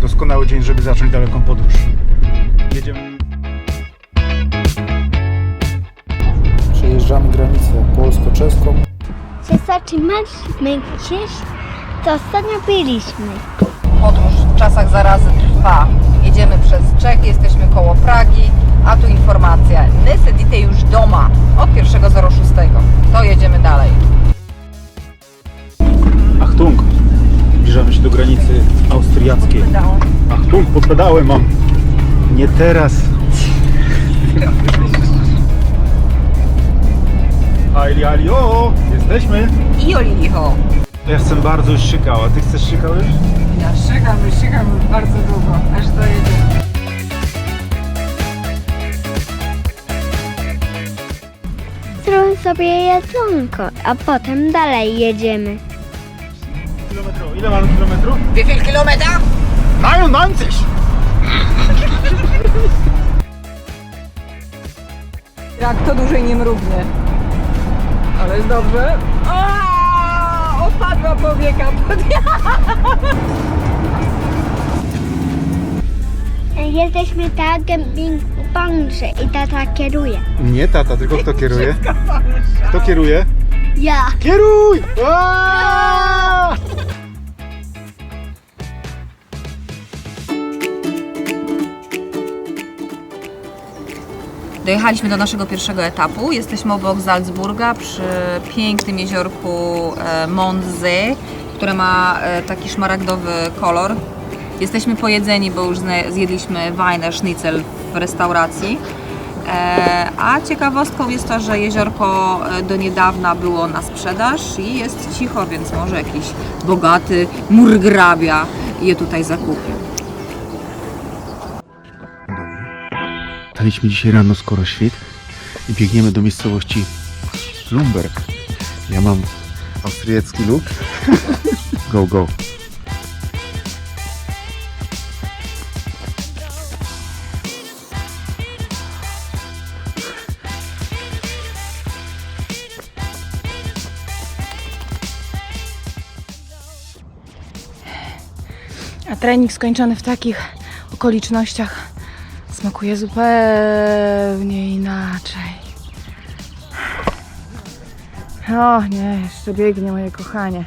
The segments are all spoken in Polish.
doskonały dzień, żeby zacząć daleką podróż. Jedziemy. Przejeżdżamy granicę polsko-czeską. Się zatrzymaliśmy gdzieś, to ostatnio byliśmy. Podróż w czasach zarazy trwa. Jedziemy przez Czech, jesteśmy koło Pragi, a tu informacja. My sedite już doma od 1.06. To jedziemy dalej. Się do granicy austriackiej. Achtung, pod pedały mam. Nie teraz. Ali, ali, o! Jesteśmy! I Olilicho. Ja jestem bardzo już szykał, a ty chcesz szykał już? Ja szykam, szykam bardzo długo, aż dojedziemy. Zrób sobie jedzonko, a potem dalej jedziemy. Kilometru. Ile mamy kilometrów? Wie viel kilometra? 99! Jak to dłużej nie mrugnie. Ale jest dobrze. O, opadła powieka. Jesteśmy tak ping-pongże i tata kieruje. Nie tata, tylko kto kieruje? Kto kieruje? Ja. Kieruj! Aaaa! Dojechaliśmy do naszego pierwszego etapu. Jesteśmy obok Salzburga przy pięknym jeziorku e, Mondsee, które ma e, taki szmaragdowy kolor. Jesteśmy pojedzeni, bo już zjedliśmy Weiner Schnitzel w restauracji. E, A ciekawostką jest to, że jeziorko do niedawna było na sprzedaż i jest cicho, więc może jakiś bogaty murgrabia je tutaj zakupił. Staliśmy dzisiaj rano skoro świt i biegniemy do miejscowości Lumberg. Ja mam austriacki look. Go, go. A trening skończony w takich okolicznościach smakuje zupełnie inaczej. O nie, jeszcze biegnie moje kochanie.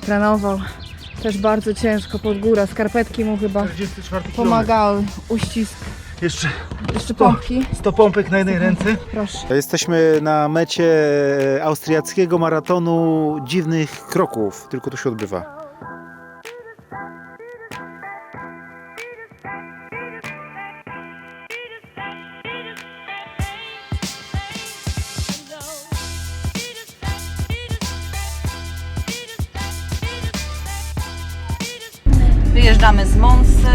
Trenował też bardzo ciężko pod górę. Skarpetki mu chyba 44 pomagały. Uścisk. Jeszcze Jeszcze pompki. 100 pompek na jednej ręce. Proszę. Jesteśmy na mecie austriackiego maratonu dziwnych kroków, tylko to się odbywa. Wyjeżdżamy z Monsy.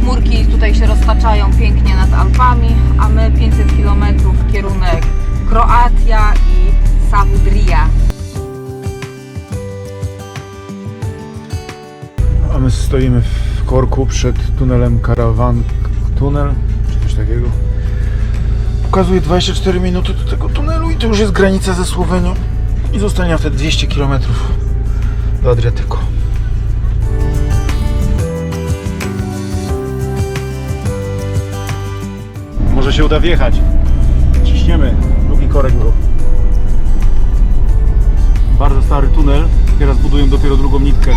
Chmurki tutaj się roztaczają pięknie nad Alpami, a my 500 km kierunek Kroatia i Savudrija. A my stoimy w korku przed tunelem Karawan Tunel, czy coś takiego. Pokazuje 24 minuty do tego tunelu i to już jest granica ze Słowenią. I zostanie wtedy 200 km do Adriatyku. Może się uda wjechać. Ciśniemy. Drugi korek był. Bardzo stary tunel. Teraz budują dopiero drugą nitkę.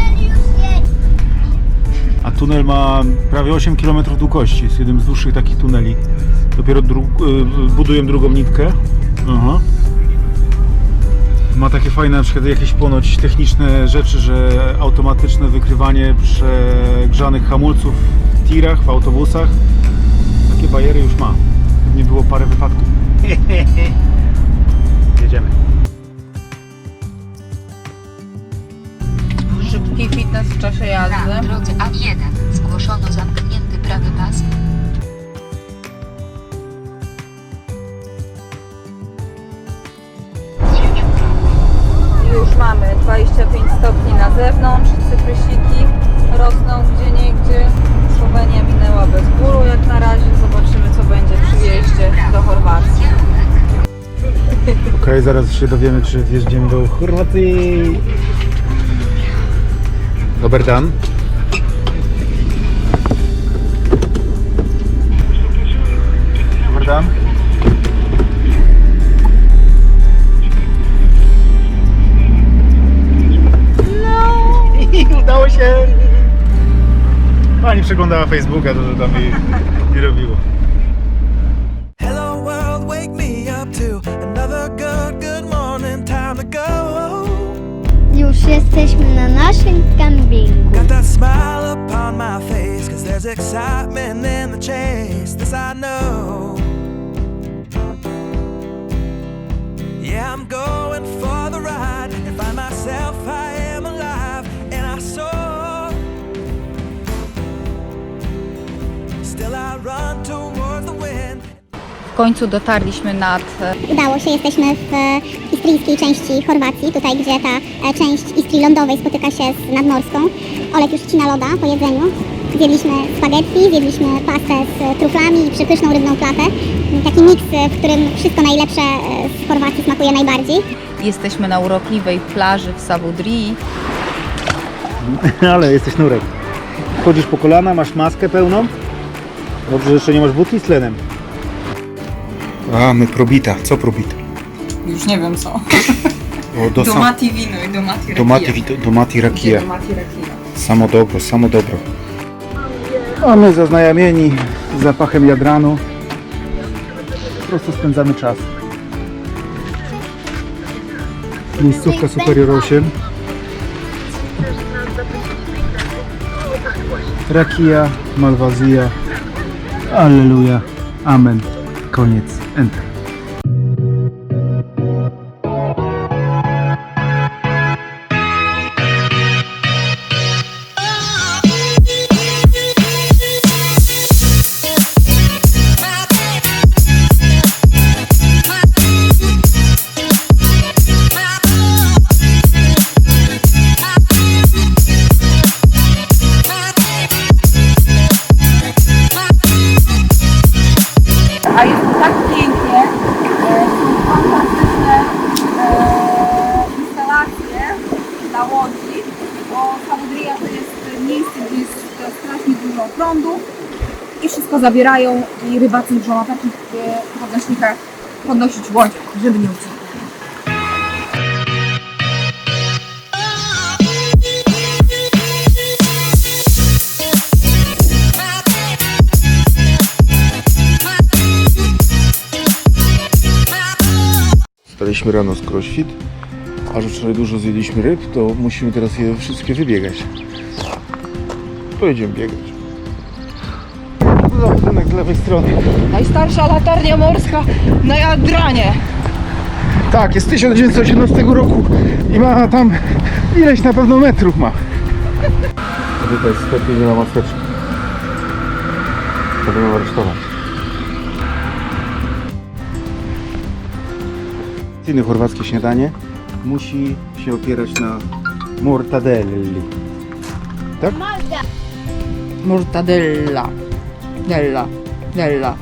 A tunel ma prawie 8 km długości. Jest jednym z dłuższych takich tuneli. Dopiero dru y, budują drugą nitkę. Aha. Ma takie fajne na przykład jakieś ponoć techniczne rzeczy, że automatyczne wykrywanie przegrzanych hamulców w tirach, w autobusach. Takie bajery już ma. Nie było parę wypadków. Jedziemy. Szybki fitness w czasie jazdy. Na drodze A1 zgłoszono zamknięty prawy pas. Już mamy 25 stopni na zewnątrz, cyprysiki rosną gdzie niegdzie. Słowenia minęła bez bólu jak na razie. Zobaczymy to będzie przy do Chorwacji. Okej, okay, zaraz się dowiemy, czy wjeździmy do Chorwacji. Dobry dan. Dobry dan. No. Udało się! Pani przeglądała Facebooka, to, że tam jej nie robiło. Już jesteśmy na naszym kempingu. Got that smile upon my face, cause there's excitement in the chase. This I know. Yeah, I'm going for the ride and find myself I am alive and I soar. Still I run. W końcu dotarliśmy nad e, Udało się, jesteśmy w e, istryjskiej części Chorwacji, tutaj gdzie ta e, część Istrii lądowej spotyka się z nadmorską. Olek już ścina loda po jedzeniu. Zjedliśmy spaghetti, zjedliśmy pastę z truflami i przepyszną rybną klatę. Taki miks, w którym wszystko najlepsze z Chorwacji smakuje najbardziej. Jesteśmy na urokliwej plaży w Savudriji. Ale jesteś nurek. Chodzisz po kolana, masz maskę pełną. Dobrze, że jeszcze nie masz butli z tlenem. A, my probita. Co probita? Już nie wiem co. O, do, sam, Domati wino i domati do, mati, do, do mati rakija. Domati rakija. Samo dobro, samo dobro. A my zaznajamieni z zapachem jadranu. Po prostu spędzamy czas. Miejscówka Superior 8. Rakija, Malwazja. Alleluja. Amen. Koniec. Enter. Prądu i wszystko zabierają i rybacy muszą na takich e, podnośnikach podnosić łódź, żeby nie uciekł. Staliśmy rano z crossfit, a że wczoraj dużo zjedliśmy ryb, to musimy teraz je wszystkie wybiegać. To idziemy biegać. Z lewej strony. Najstarsza latarnia morska na Jadranie. Tak, jest 1918 roku i ma tam ileś na pewno metrów ma. Tutaj jest sklep, nie ma maseczki. To będą aresztować. Tradycyjne chorwackie śniadanie musi się opierać na mortadelli. Tak? Mortadella. Della. Della.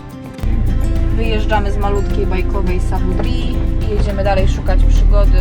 Wyjeżdżamy z malutkiej bajkowej Savudrii i jedziemy dalej szukać przygody